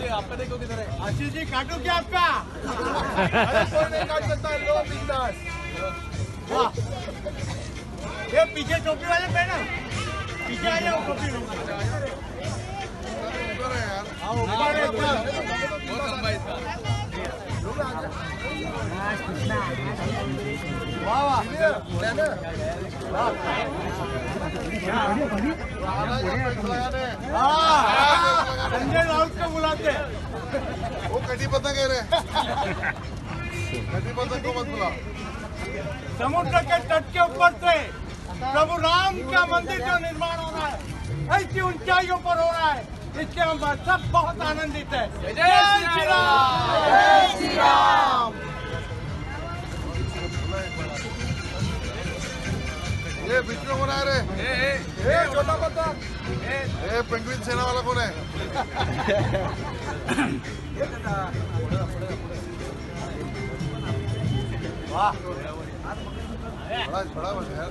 आशीष जी काटू क्या आपका अरे कोई नहीं काट सकता लो बिंदास वाह ये पीछे टोपी वाले पहना पीछे आ जाओ टोपी में हाँ, ऊपर है, ऊपर। वाह वाह हाँ, संजय राउत का बुलाते वो. कटी पतंग है रे कटी पतंग को मत बुला समुद्र के तट के ऊपर से प्रभु राम का मंदिर जो निर्माण हो रहा है ऐसी ऊंचाइयों पर हो रहा है इसके हम सब बहुत आनंदित है जय श्री राम जय श्री राम ये बीच में कौन है रे ए छोटा पत्ता ये पेंगुइन सेना वाला कौन है वाह बड़ा बड़ा यार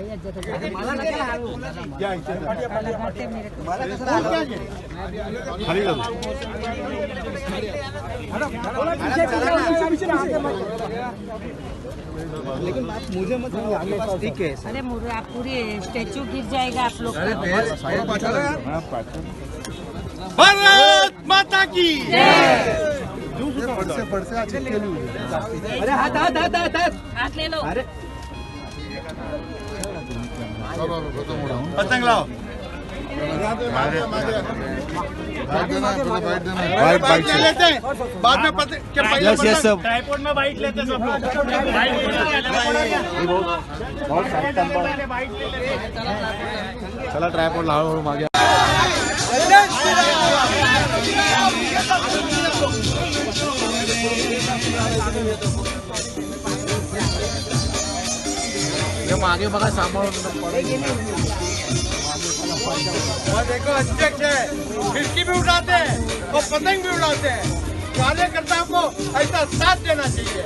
पुढे या इथे जा. खाली लाव. अरे मुझे आप पूरी स्टेचू गिर जाएगा आप लोग भारत माता की पड़से पड़से आज चिपके लिए हाथ ले लो हो रहा पतंग लाओ बाइट देना है पहले बाइट देना है बाइट बाइट ले लेते हैं बाद में पतंग के पहले Yes, yes, sir. ट्राइपॉड में बाइट लेते सब लोग चला ट्रायपॉड हळूहळू मागे. हे मागे बघा सांभाळून देखो अध्यक्ष है खिड़की भी उड़ाते हैं और पतंग भी उड़ाते हैं। कार्यकर्ताओं को ऐसा साथ देना चाहिए।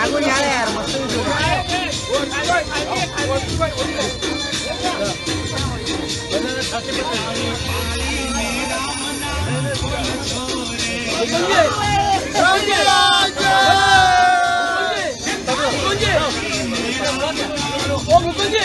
लागून घ्या यार मस्त ओ मुकुंद जी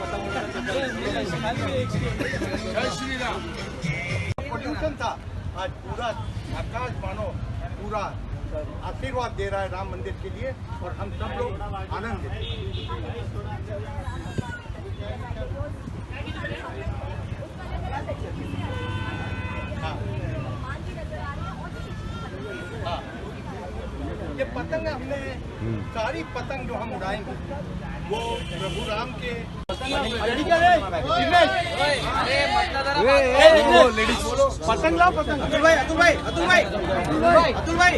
पोल्यूशन था आज पूरा आकाश मानो पूरा आशीर्वाद दे रहा है, राम मंदिर के लिए, और हम सब लोग आनंद। हाँ। ये पतंग हमने, सारी पतंग जो हम उड़ाएँगे, वो प्रभु राम के पतंग लाओ पतंग अतुल भाई अतुल भाई अतुल भाई अतुल भाई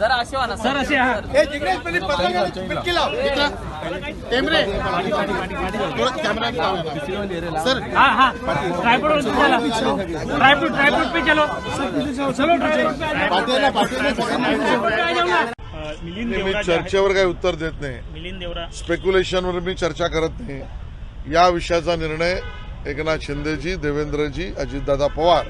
हे. जिग्नेश पहिले पतंग पिटकी लाव. टेमरे थोडं कॅमेरा सर. हाँ हाँ. ट्राईपोर्ट चला. पे चलो. चलो ट्राईपोर्ट पे पाटील पाटील मिलिंद मी चर्चेवर काही उत्तर देत नाही. मिलिंद देवरा. स्पेक्युलेशनवर मी चर्चा करत नाही. या विषयाचा निर्णय एकनाथ शिंदेजी देवेंद्रजी अजितदादा पवार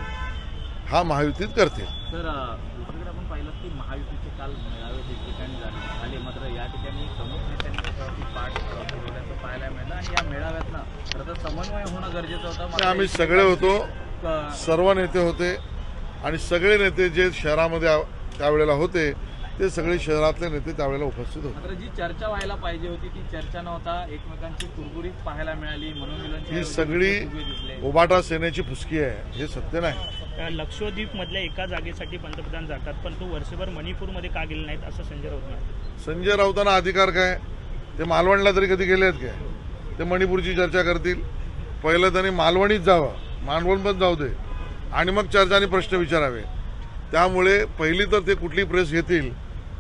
हा महायुतीत करतील तर अ, दुसरीकडे आपण पाहिलं की महायुतीचे काल मेळावे ठिकठिकाणी झाले. मात्र या ठिकाणी प्रमुख नेत्यांनी पाठ अ, फिरवल्याचं पाहायला मिळालं आणि या मेळाव्यात ना खरं तर समन्वय होणं गरजेचं होतं. आम्ही सगळे होतो. सर्व नेते होते आणि सगळे नेते जे शहरामध्ये त्यावेळेला होते ते सगळे शहरातले नेते त्यावेळेला उपस्थित होते. जी चर्चा व्हायला पाहिजे होती ती चर्चा न होता एकमेकांची कुरबुरीत पाहायला मिळाली. मनोमिलनच्या ही सगळी. उबाटा सेनेची फुसकी आहे. हे सत्य नाही. लक्षद्वीप मधल्या एका जागेसाठी पंतप्रधान जातात पण तो वर्षभर मणिपूरमध्ये का गेले नाहीत असं संजय राऊत. संजय राऊतांना अधिकार काय? ते मालवणला तरी कधी गेले आहेत काय? ते मणिपूरची चर्चा करतील. पहिलं त्यांनी मालवणीत जावं. मालवण पण जाऊ दे. आणि मग चर्चा आणि प्रश्न विचारावे. त्यामुळे पहिली तर ते कुठली प्रेस घेतील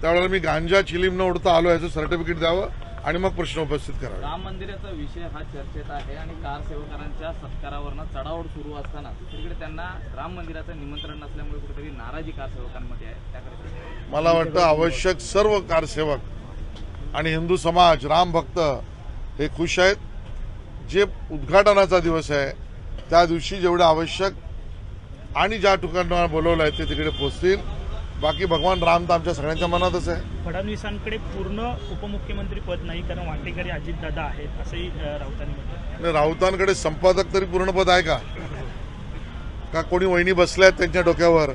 त्यावेळेला मी गांजा चिलीम न उडता आलो याचं सर्टिफिकेट द्यावं आणि मग प्रश्न उपस्थित करावे. राम मंदिराचा विषय हा चर्चेत आहे आणि कार सेवकांच्या सत्कारावरनं चढाओढ सुरू असताना दुसरीकडे त्यांना राम मंदिराचं निमंत्रण नसल्यामुळे कुठेतरी नाराजी कार सेवकांमध्ये आहे. त्याकडे मला वाटतं आवश्यक सर्व कारसेवक आणि हिंदू समाज राम भक्त हे खुश आहेत. जे उद्घाटनाचा दिवस आहे त्या दिवशी जेवढे आवश्यक आणि ज्या ठिकाणी बोलवलं आहे ते तिकडे पोचतील. बाकी भगवान राम तर आमच्या सगळ्यांच्या मनातच आहे. फडणवीसांकडे पूर्ण उपमुख्यमंत्री पद नाही कारण वाटेकरी अजितदादा आहेत असंही राऊतांनी म्हटलं राऊतांकडे संपादक तरी पूर्ण पद आहे का? का कोणी वहिनी बसल्यात त्यांच्या डोक्यावर?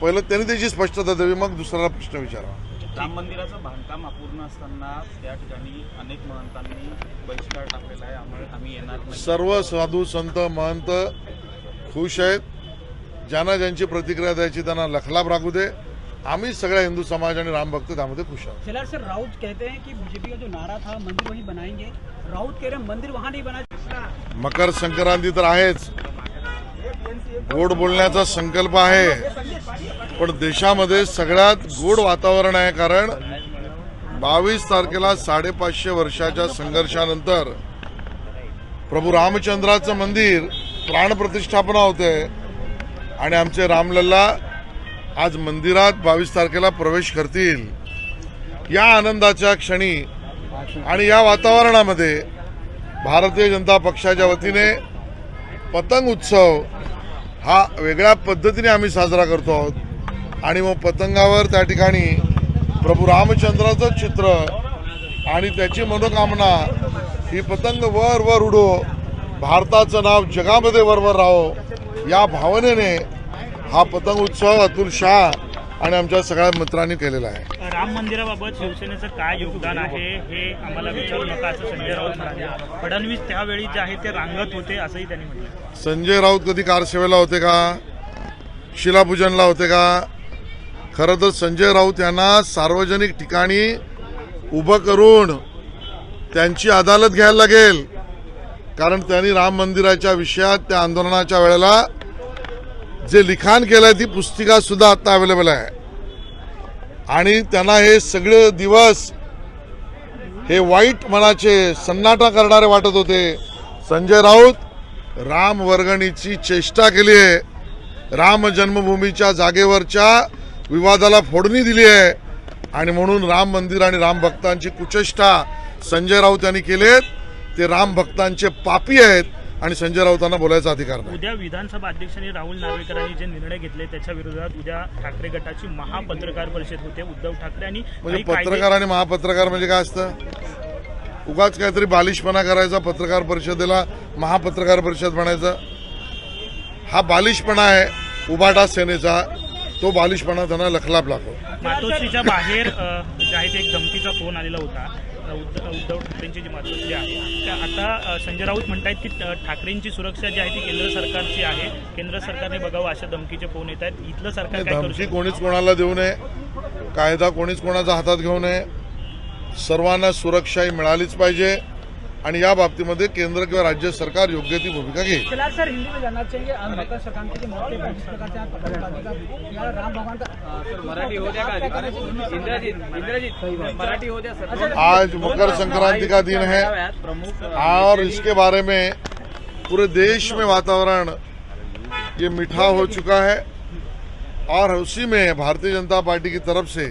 पहिलं त्यांनी त्याची स्पष्टता द्यावी मग दुसऱ्याला प्रश्न विचारावा. राम मंदिराचं बांधकाम अपूर्ण असताना त्या ठिकाणी अनेक महंतांनी बहिष्कार टाकलेला आहे आम्हाला आम्ही येणार नाही. सर्व साधू संत महंत खुश आहेत. ज्यांना ज्यांची प्रतिक्रिया द्यायची त्यांना लखलाभ राखू दे. आम्ही सगळ्या हिंदू समाज आणि राम भक्त त्यामध्ये खुश आहोत. सर राउत कहते हैं कि बीजेपी का जो नारा था मंदिर वहीं बनाएंगे। राउत कह रहे हैं मंदिर वहां नहीं बना। मकर संक्रांती तर आहेच. गोड बोलण्याचा संकल्प आहे. पण देशामध्ये सगळ्यात गोड वातावरण आहे कारण बावीस तारखेला साडेपाचशे वर्षाच्या संघर्षानंतर प्रभू रामचंद्राचं मंदिर प्राणप्रतिष्ठापना होते. आणि आमचे रामलल्ला आज मंदिरात बावीस तारखेला प्रवेश करतील. या आनंदाच्या क्षणी आणि या वातावरणामध्ये भारतीय जनता पक्षाच्या वतीने पतंग उत्सव हा वेगळ्या पद्धतीने आम्ही साजरा करतो आहोत. आणि मग पतंगावर त्या ठिकाणी प्रभू रामचंद्राचं चित्र आणि त्याची मनोकामना ही पतंग वर वर उडो भारताचं नाव जगामध्ये वरवर राहो या भावनेने हा पतंग उत्सव अतुल शाह आणि आमच्या सगळ्या मित्रांनी केलेला आहे. राम मंदिराबाबत शिवसेनेचं काय योगदान आहे हे आम्हाला विचारू नका असं संजय राऊत म्हणाले. फडणवीस त्यावेळी जे आहे ते रांगत होते असंही त्यांनी म्हटलं. संजय राऊत कधी कारसेवेला होते का? शिलापूजनला होते का? खरं तर संजय राऊत यांना सार्वजनिक ठिकाणी उभं करून त्यांची अदालत घ्यायला लागेल. कारण त्यांनी राम मंदिराच्या विषयात त्या आंदोलनाच्या वेळेला जे लिखाण केलं आहे ती पुस्तिका सुद्धा आता अवेलेबल आहे. आणि त्यांना हे सगळे दिवस हे वाईट मनाचे सन्नाटा करणारे वाटत होते. संजय राऊत राम वर्गणीची चेष्टा केली आहे. राम जन्मभूमीच्या जागेवरच्या विवादाला फोडणी दिली आहे. आणि म्हणून राम मंदिर आणि राम भक्तांची कुचेष्टा संजय राऊत यांनी केलेत. ते राम भक्तांचे पापी आहेत. आणि संजय राऊतांना बोलायचा अधिकार नाही. उद्या विधानसभा अध्यक्षांनी राहुल नार्वेकरांनी जे निर्णय घेतले त्याच्या विरोधात उद्या ठाकरे गटाची महापत्रकार परिषद होते. उद्धव ठाकरे आणि म्हणजे पत्रकार आणि महापत्रकार म्हणजे काय असतं? उगाच काहीतरी बालिशपणा करायचा पत्रकार परिषदेला महापत्रकार परिषद म्हणायचं. हा बालिशपणा आहे उबाटा सेनेचा तो बालिशपणा त्यांना लखलाप लागतो मातोश्रीच्या बाहेर जे आहे ते एक धमकीचा फोन आलेला होता. उद्धव ठाकरेंची जी मातोश्री आहे त्या आता संजय राऊत म्हणतायत की अ, ठाकरेंची सुरक्षा जी आहे ती केंद्र सरकारची आहे. केंद्र सरकारने बघावं अशा धमकीचे फोन येत आहेत इथलं सरकार धमकी कोणीच कोणाला देऊ नये. कायदा कोणीच कोणाचा हातात घेऊ नये. सर्वांना सुरक्षा ही मिळालीच पाहिजे. आणि या बाबतीमध्ये केंद्र किंवा राज्य सरकार योग्य ती भूमिका घेईल. फिलहाल सर हिंदी में जानना चाहिए. आज मकर संक्रांति की मौके पर जिस प्रकार से आज पतंगबाजी का या राम भगवान का सर मराठी हो द्या का इंद्रजीत इंद्रजीत मराठी हो द्या सर. आज मकर संक्रांति का दिन है मेळाव्यात प्रमुख अ, और इसके बारे में पूरे देश में वातावरण ये मीठा हो चुका है और उसी में भारतीय जनता पार्टी की तरफ से